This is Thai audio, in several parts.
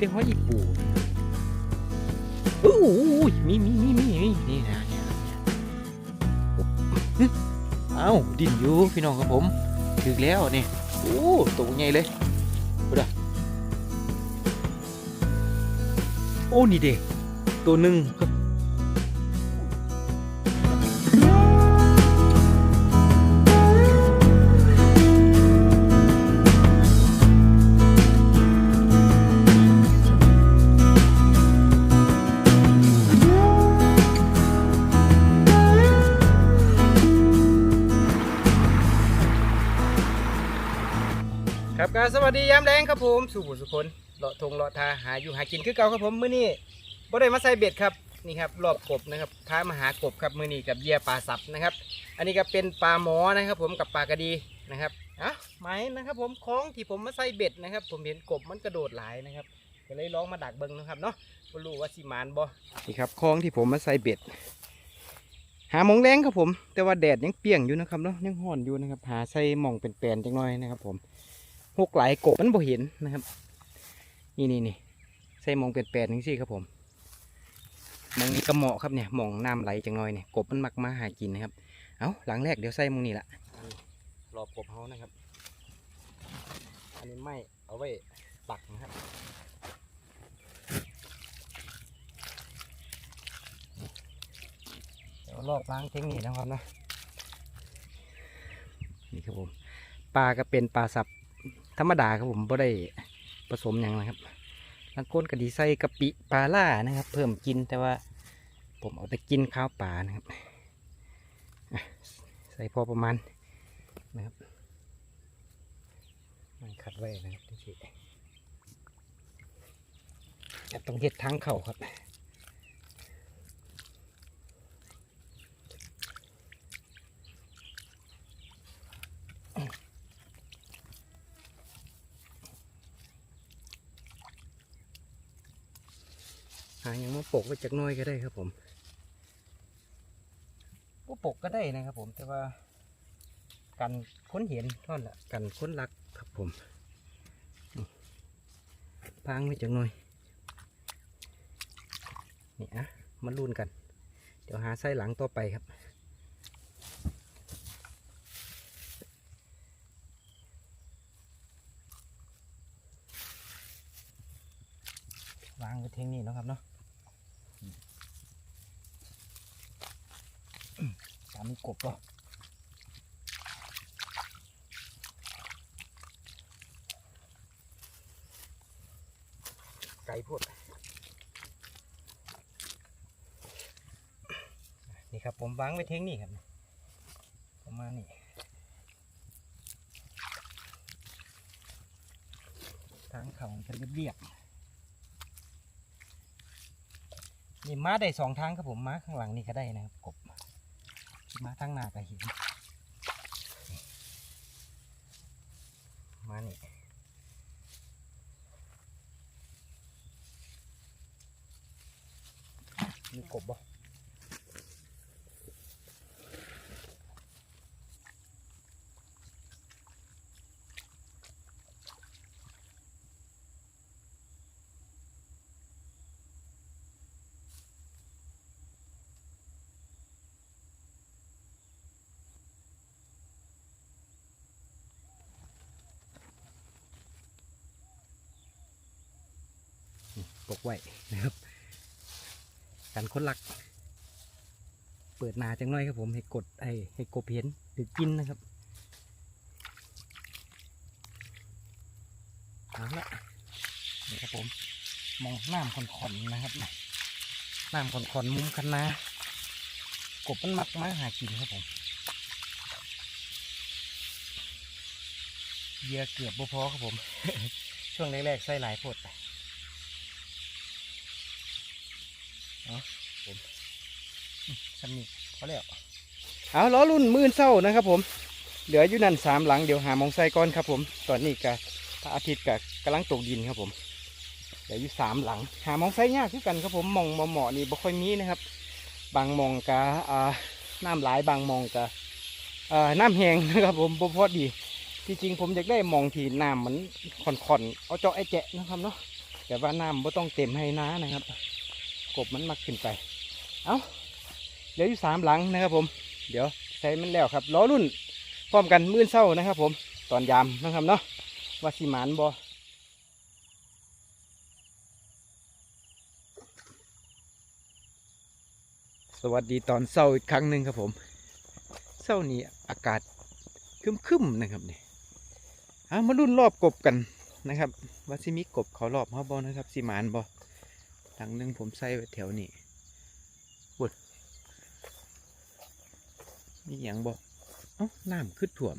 แต่หอยอีปูอู้หูมีมีมีมีมีนี่นะเนี่ยเอ้าดินอยู่พี่น้องครับผมถึงแล้วนี่โอ้ตัวใหญ่เลยดูดะโอ้นี่เด็กตัวหนึ่งครับ สวัสดียามแรงครับผมสู่ผู้สุคนเลาะทงเลาะทาหาอยู่หากินคือเก่าครับผมมื้อนี้บ่ได้มาใส่เบ็ดครับนี่ครับรอบกบนะครับพามาหากบครับมื้อนี้กับเหยื่อปลาสับนะครับ อันนี้ก็เป็นปลาหมอนะครับ ผมกับปลากระดีนะครับอะไหมนะครับ ผมคล้องที่ผมมาใส่เบ็ดนะครับ ผมเห็นกบมันกระโดดหลายนะครับก็เลยลองมาดักเบิ้งนะครับเนาะบ่รู้ว่าสิมานบ่นี่ครับคล้องที่ผมมาใส่เบ็ด หาหมองแรงครับผม แต่ว่าแดดยังเปียงอยู่นะครับเนาะยังห่อนอยู่นะครับหาใส่หมองเป็นแปลนๆจังน้อยนะครับ ผม หกไหลายกบมันบ่เห็นนะครับ นี่นี่นี่ใส่หมองเป็นแปลนๆจังซี่ครับผมหมองนี้กระเหมาะครับเนี่ยหมองน้ำไหลจังน้อยเนี่ยกบมันมักมาหากินนะครับ เอาหลังแรกเดี๋ยวใส่หมองนี้ละรอบกบเฮานะครับ อันนี้ไม่เอาไว้ปักนะครับเดี๋ยวลอกล้างเทคนิคนะครับนะนี่ครับผมปลาก็เป็นปลาสับ ธรรมดาครับผมไม่ได้ผสมอย่างนะครับบางคนก็ดีใส่กะปิปลาล่านะครับ เพิ่มกินแต่ว่าผมเอาแต่กินข้าวปลานะครับใส่พอประมาณนะครับมันขัดไว้นะครับที่จะต้องเฮ็ดทางเข่าครับ หาอย่างมาปกไว้จากหน้อยก็ได้ครับผมก็ปกก็ได้นะครับผมแต่ว่ากันค้นเห็นเท่านั้นแหละกันค้นรักครับผมนี่พางไว้จากหน้อยนี่อะมาลุ้นกัน เดี๋ยวหาไส้หลังต่อไปครับางไว้เทงนี่นะครับเนาะตามมีกบป่ะไก่พูดนี่ครับผมวางไว้เทงนี่ครับประมาณนี้ทางเขาจะเรียบๆ นี่ม้าได้สองทางครับผมม้าข้างหลังนี่ก็ได้นะครับกบม้าทางหน้าก็เห็นมานี่มีกบบ่ป กไว้นะครับกันคนรัก เปิดนาจังน้อยครับผมให้กดให้ให้กบเห็นหรือกินนะครับเอาละนี่ครับผมมองน้ำขอนๆนะครับน้ำขอนๆมุมคันนากบมันมักมาหากินครับผมเยื่อเกือบบ่พอครับผม ช่วงแรกๆใส่หลายโพดไป เอาผมสำนีพอแล้วเอาล้อรุ่นมื่นเศร้านะครับผม เหลืออยู่นั่นสามหลังเดี๋ยวหามองไซก่อนครับ ผม ตอนนี้กะพระอาทิตย์กะกำลังตกดินครับผมเหลืออยู่สามหลัง หามองไซยากคือกันครับผมมองมเหมาะนี่บ่ค่อยมีนะครับ บางมองกะอ่าน้ำหลายบางมองกะอ่าน้ำแห้งนะครับผมบ่พอดี ที่จริงผมอยากได้มองที่น้ำมันค่อนๆเอาเจาะไอ้แจะนะครับเนาะแต่ว่าน้ำบ่ต้องเต็มให้น้านะครับ บมันมักขึ้นไป เอาเดี๋ยวอยู่สามหลังนะครับผม เดี๋ยวใส่มันแล้วครับล้อรุ่นพร้อมกันมื้อเศร้านะครับ ผมตอนยามนะครับเนาะว่าสิหมานบอสวัสดีตอนเศร้าอีกครั้งหนึ่งครับผมเศร้านี้อากาศคึมๆนะครับเนี่ยเอามารุ่นรอบกบกันนะครับว่าสิมีกบเขารอบเขาบอนะครับสิหมานบอ หลังหนึ่งผมใส่ไว้แถวนี้บุดนี่อย่างบอเอ้าน้ำขึ้นถ่วม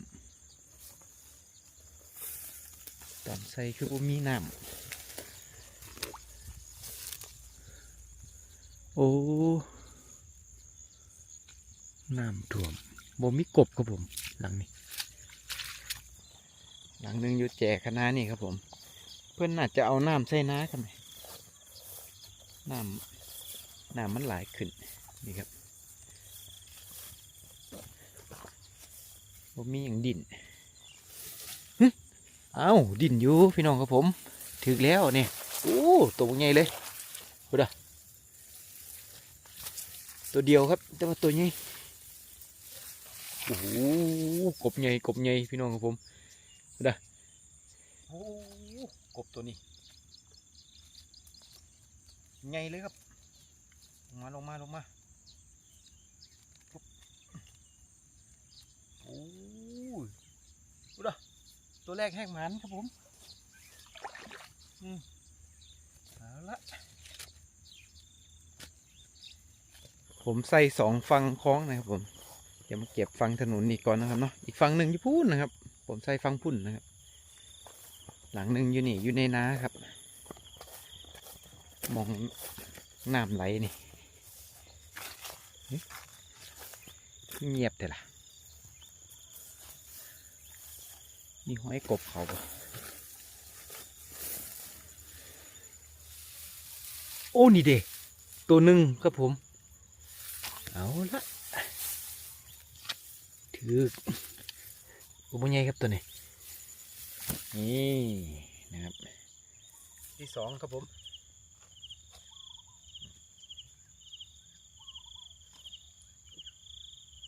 ตอนใส่คือบ่มีน้ำโอ้น้ำท่วมบ่มีกบครับผม หลังนี้ หลังหนึงอยู่แจกคณะนี่ครับผม เพื่อนน่าจะเอาน้ำใส่น้ากันไหม น้ำน้ำมันหลายขึ้นนี่ครับบ่มีอย่างดินเอ้าดินอยู่พี่น้องครับผม ถึกแล้วเนี่ยโอ้ตัวใหญ่เลยดูดะตัวเดียวครับ แต่ว่าตัวใหญ่โอ้โหกบใหญ่กบใหญ่พี่น้องครับผมดูดะโอ้กบตัวนี้ ใหญ่เลยครับลงมาลงมาลงมาโอ้ยดูดตัวแรกแห้งหมันครับผมอืมเอาละผมใส่สองฟังคล้องนะครับผมเดี๋ยวมาเก็บฟังถนนอีกก่อนนะครับเนาะอีกฟังหนึ่งอยู่พุ่นนะครับ ผมใส่ฟังพุ่นนะครับ หลังหนึ่งอยู่นี่อยู่ในนาครับ มองน้ำไหลนี่เงียบแต่ละมีห้อยกบเขาปะโอ้นี่เด้ตัวหนึ่งครับผม เอาละถืออุบใหญ่ครับตัวนี้ นี่นะครับ ที่สองครับผม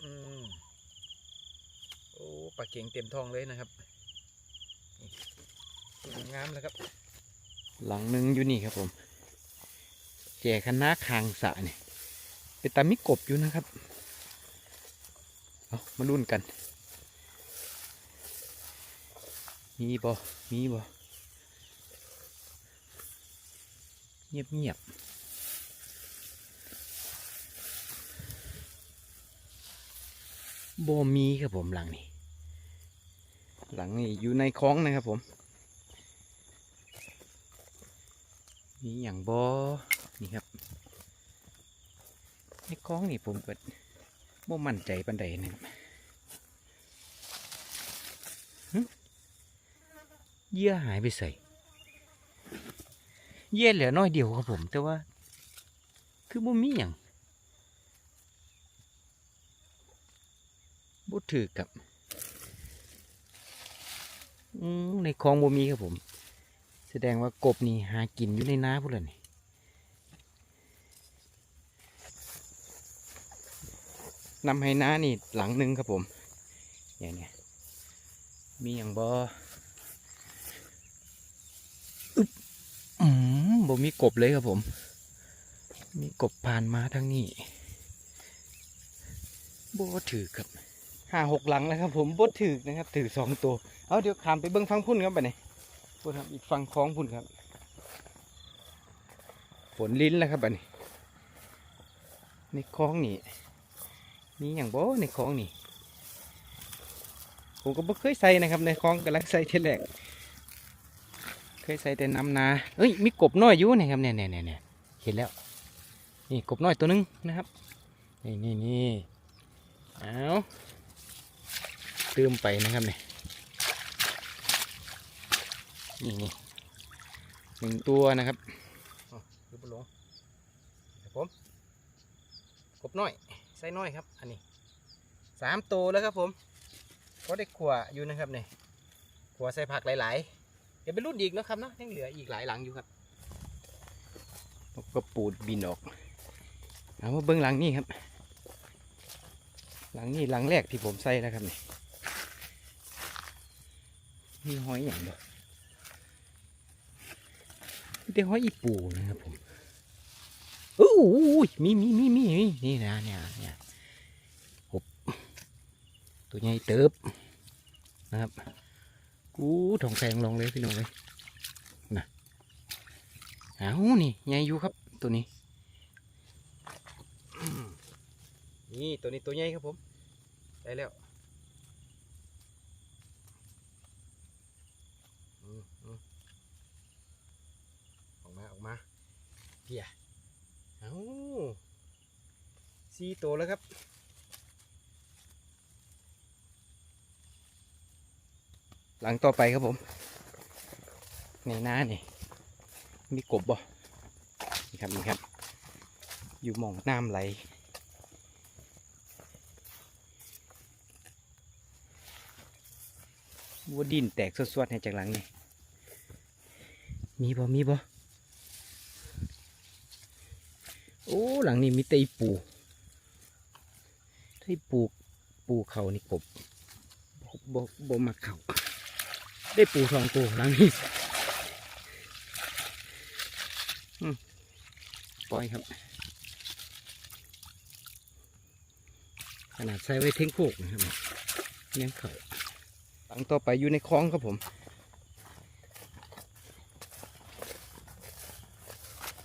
อืม โอ้ ปลาเก่งเต็มท้องเลยนะครับงามแล้วครับ หลังหนึ่งอยู่นี่ครับผม แจคณะคางสะเนี่ยเป็นตามิกบอยู่นะครับ เอามาลุ้นกัน มีบ่ มีบ่ เงียบเงียบบ่มีครับผมหลังนี้ หลังนี้อยู่ในคลองนะครับผมมีอย่างบอนี่ครับ ในคลองนี่ผมก็บ่มั่นใจปันใดนะครับเยื่อหายไปใส่เยื่อเหลือน้อยเดียวครับผม แต่ว่า คือบ่มีอย่างบ่ถือกับ ในคลองบ่มีครับผม แสดงว่ากบนี่หากินอยู่ในน้าพุ่นเลยนี่นำให้น้านี่หลังหนึ่งครับผมเนี่ยเนี่ยมีอย่างบออึ๊บอืมบ่มีกบเลยครับผม มีกบผ่านมาทางนี้บ่ถือครับ ห้าหกหลังแล้วครับ ผมบ่ถือนะครับ ถือสองตัว เอาเดี๋ยวขามไปเบิ้งฟังพุ่นครับไปไหนพุ่นครับอีกฟังคล้องพุ่นครับฝนลิ้นแล้วครับอันนี้ในคลองนี่มีอย่างโบในคลองนี่ผมก็บ่เคยใส่นะครับ ในคลองกำลังใส่เทแรกเคยใส่แต่น้ำนาเอ้ยมีกบน้อยอยู่นี่ครับเนี่ยเนี่ยเนี่ยเห็นแล้ว นี่กบน้อยตัวหนึงนะครับ นี่นี่นี่เอา ตืมไปนะครับเนี่ยนี่นี่หนึ่งตัวนะครับดูปลงครับผมกบน้อยไส้น้อยครับ อันนี้สามตัวแล้วครับผมก็ได้ขวอยู่นะครับเนี่ยขวใส่ผักหลายๆเดี๋ยวไปรุ่นอีกนะครับเนาะยังเหลืออีกหลายหลังอยู่ครับนกกระปูดบินออกเอามาเบิ้งหลังนี่ครับ หลังนี่หลังแรกที่ผมใส่แล้วครับนี่ มีหอยอย่างเดียวมีแต่หอยอีปูนะครับผมโอ้ยมีมีมีมีมีนี่นะเนี่ยเนี่ยหบตัวใหญ่เติบนะครับ กูทองแสงลงเลยพี่น้องเลยนะเอานี่ใหญ่อยู่ครับตัวนี้ นี่ตัวนี้ตัวใหญ่ครับผม ได้แล้ว ออกมาออกมาเพียเอาสี่ตัวแล้วครับหลังต่อไปครับผมในหน้านี่มีกบบ่นี่ครับนี่ครับ อยู่มองน้ำไหลวัวดินแตกสวดๆให้จากหลังนี่ มีบ่มีบ่โอ้หลังนี้มีแตอีปูถ้าปูปูเขานี่กบบ่บ่บ่มาเขาได้ปูสองตัวหลังนี้ปล่อยครับ ขนาดใส่ไว้เท้งโคกนะครับยังเขาหลังต่อไปอยู่ในคลองครับผม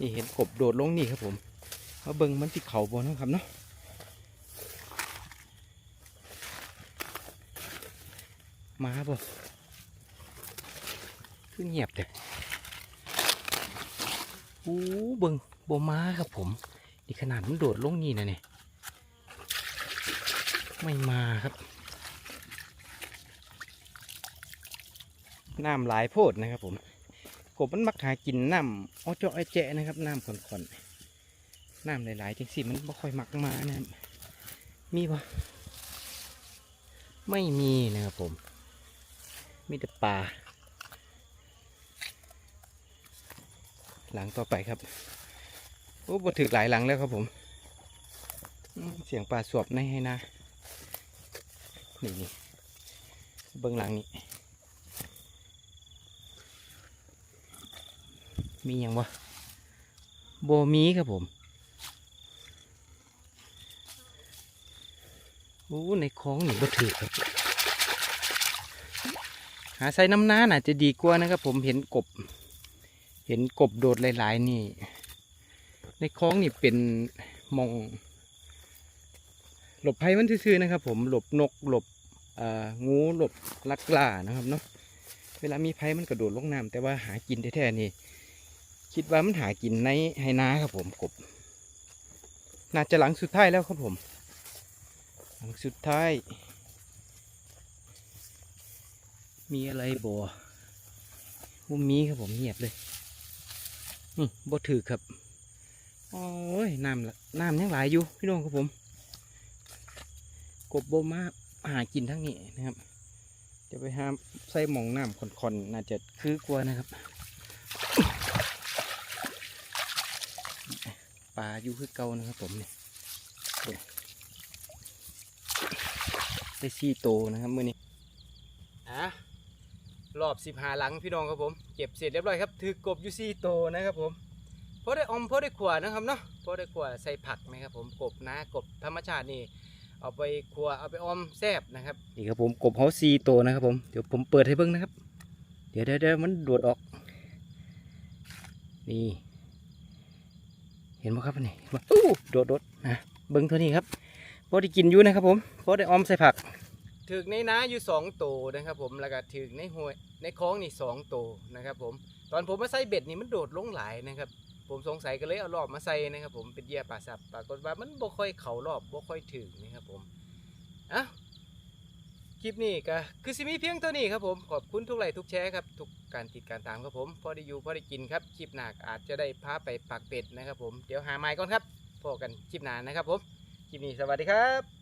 นี่เห็นกบโดดลงนี่ครับผมมาเบิ่งมันที่เขาบนนะครับเนาะมาบ่คือเงียบแต่โอ้เบิงโบมาครับผม นี่ขนาดมันโดดลงนี่นะเนี่ยไม่มาครับน้ำหลายโพดนะครับผม กบมันมักหากินน้ำอ้อเจาะไอแจะนะครับน้ำค่อนๆน้ำหลายๆจังสิมันไม่ค่อยมักมานะครับมีปะไม่มีนะครับผม มีแต่ปลาหลังต่อไปครับโอ้บถึกหลายหลังแล้วครับผมอืมเสียงปลาสวบในให้นะนี่นี่เบื้องหลังนี้ มีอย่างวะโบมีครับผมโอ้ในคลองนี่บ่ถือครับ หาใส่น้ำน้าน่ะจะดีกว่านะครับผมเห็นกบ เห็นกบโดดหลาย ๆ นี่ ในคลองนี่เป็นมอง หลบภัยมันซื่อๆนะครับ ผมหลบนกหลบงูหลบลักล่านะครับเนาะเวลามีภัยมันกระโดดลงน้ำแต่ว่าหากินแท้ๆนี่ คิดว่ามันหากินในไหนาครับผมกบน่าจะหลังสุดท้ายแล้วครับผม หลังสุดท้าย มีอะไรบ่มุมมีครับผมเงียบเลยนี่บ่ถือครับโอ้ยน้ำละน้ำยังหลายอยู่พี่น้องครับผม กบโบมาหากินทั้งนี้นะครับจะไปหาใส่หมองน้ำคอนๆน่าจะคือกลัวนะครับ ปลาอยู่คือเก่านะครับผมเนี่ยเบิ่งได้สี่โตวนะครับมื่อนี้อะรอบสิบหาหลังพี่น้องครับผมเก็บเสร็จเรียบร้อยครับถือกบอยู่สี่โตวนะครับผมพอได้ออมพอได้ขวานะครับเนาะพอได้ขวาใส่ผักนะครับผมกบนะกบธรรมชาตินี่เอาไปครัวเอาไปออมแซบนะครับนี่ครับผมกบเขาซีโตวนะครับผมเดี๋ยวผมเปิดให้เบิ้งนะครับ เดี๋ยวเดี๋ยวเดี๋ยวมันโดดออก นี่ เห็นไหมครับอันนี่ว่าอู้โดดโดดนะเบิ้งเท่านี้ครับพอได้กินอยู่นะครับ ผมพอได้ออมใส่ผักถึกในน้าอยู่สองตัวนะครับ ผมแล้วก็ถึกในห้วยในคลองนี่สองตัวนะครับ ผม ตอนผมมาใส่เบ็ดนี่มันโดดลงหลายนะครับ ผมสงสัยก็เลยเอารอบมาใส่นะครับ ผมเป็นเหยื่อปลาสับปรากฏว่ามันบ่ค่อยเข่ารอบบ่ค่อยถึงนะครับผมอะ คลิปนี้ก็คือสิมีเพียงเท่านี้ครับผม ขอบคุณทุกไลค์ทุกแชร์ครับ ทุกการติดการตามครับผมพอได้อยู่พอได้กินครับ คลิปหนักอาจจะได้พาไปปักเป็ดนะครับผม เดี๋ยวหาไม้ก่อนครับพอกันคลิปหนานะครับผม คลิปนี้สวัสดีครับ